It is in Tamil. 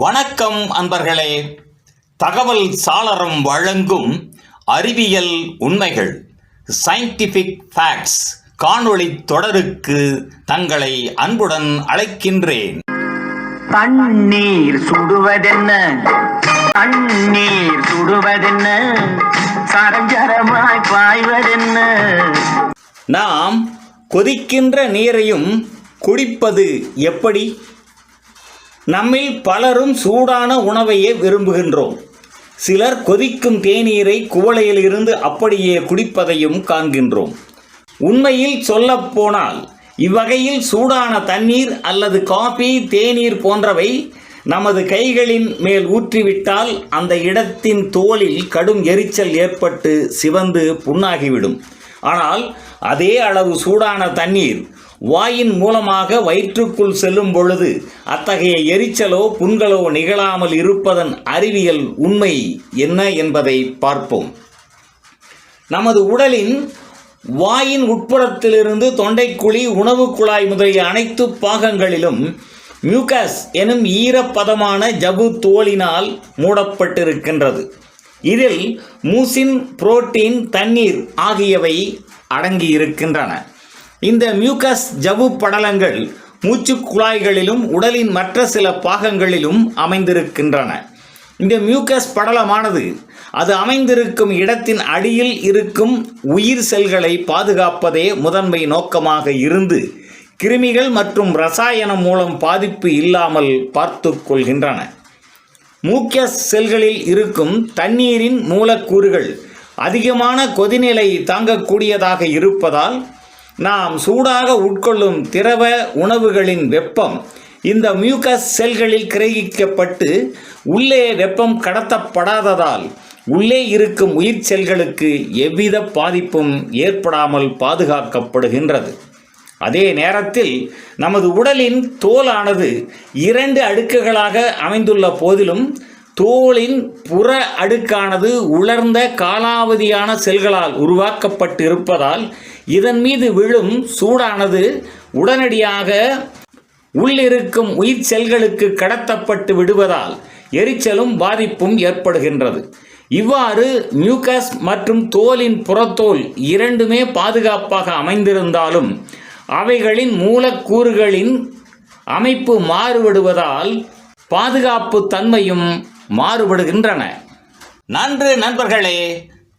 வணக்கம் அன்பர்களே. தகவல் சாளரம் வழங்கும் அறிவியல் உண்மைகள் சயின்டிஃபிக் ஃபேக்ட்ஸ் காணொளி தொடருக்கு தங்களை அன்புடன் அழைக்கின்றேன். தண்ணீர் சுடுவதென்ன? தண்ணீர் சுடுவதென்ன? சரஞ்சரமாய் பாய்வதென்ன? நாம் கொதிக்கின்ற நீரையும் குடிப்பது எப்படி? நம்மில் பலரும் சூடான உணவையே விரும்புகின்றோம். சிலர் கொதிக்கும் தேநீரை குவளையிலிருந்து அப்படியே குடிப்பதையும் காண்கின்றோம். உண்மையில் சொல்லப்போனால் இவ்வகையில் சூடான தண்ணீர் அல்லது காபி தேநீர் போன்றவை நமது கைகளின் மேல் ஊற்றிவிட்டால் அந்த இடத்தின் தோலில் கடும் எரிச்சல் ஏற்பட்டு சிவந்து புண்ணாகிவிடும். ஆனால் அதே அளவு சூடான தண்ணீர் வாயின் மூலமாக வயிற்றுக்குள் செல்லும் பொழுது அத்தகைய எரிச்சலோ புண்களோ நிகழாமல் இருப்பதன் அறிவியல் உண்மை என்ன என்பதை பார்ப்போம். நமது உடலின் வாயின் உட்புறத்திலிருந்து தொண்டைக்குழி உணவு குழாய் முதலிய அனைத்து பாகங்களிலும் மியூக்கஸ் எனும் ஈரப்பதமான ஜபு தோலினால் மூடப்பட்டிருக்கின்றது. இதில் மூசின் புரோட்டீன் தண்ணீர் ஆகியவை அடங்கியிருக்கின்றன. இந்த மியூக்கஸ் ஜவ்வு படலங்கள் மூச்சு குழாய்களிலும் உடலின் மற்ற சில பாகங்களிலும் அமைந்திருக்கின்றன. இந்த மியூக்கஸ் படலமானது அது அமைந்திருக்கும் இடத்தின் அடியில் இருக்கும் உயிர் செல்களை பாதுகாப்பதே முதன்மை நோக்கமாக இருந்து கிருமிகள் மற்றும் ரசாயனம் மூலம் பாதிப்பு இல்லாமல் பார்த்து கொள்கின்றன. மூக்கஸ் செல்களில் இருக்கும் தண்ணீரின் மூலக்கூறுகள் அதிகமான கொதிநிலை தாங்கக்கூடியதாக இருப்பதால் நாம் சூடாக உட்கொள்ளும் திரவ உணவுகளின் வெப்பம் இந்த மியூக்கஸ் செல்களில் கிரகிக்கப்பட்டு உள்ளே வெப்பம் கடத்தப்படாததால் உள்ளே இருக்கும் உயிர் செல்களுக்கு எவ்வித பாதிப்பும் ஏற்படாமல் பாதுகாக்கப்படுகின்றது. அதே நேரத்தில் நமது உடலின் தோலானது இரண்டு அடுக்குகளாக அமைந்துள்ள போதிலும் தோலின் புற அடுக்கானது உலர்ந்த காலாவதியான செல்களால் உருவாக்கப்பட்டு இருப்பதால் இதன் மீது விழும் சூடானது உடனடியாக உள்ளிருக்கும் உயிர் செல்களுக்கு கடத்தப்பட்டு விடுவதால் எரிச்சலும் பாதிப்பும் ஏற்படுகின்றது. இவ்வாறு மியூக்கஸ் மற்றும் தோலின் புறத்தோல் இரண்டுமே பாதுகாப்பாக அமைந்திருந்தாலும் அவைகளின் மூலக்கூறுகளின் அமைப்பு மாறுபடுவதால் பாதுகாப்பு தன்மையும் மாறுபடுகின்றன. நன்று நண்பர்களே.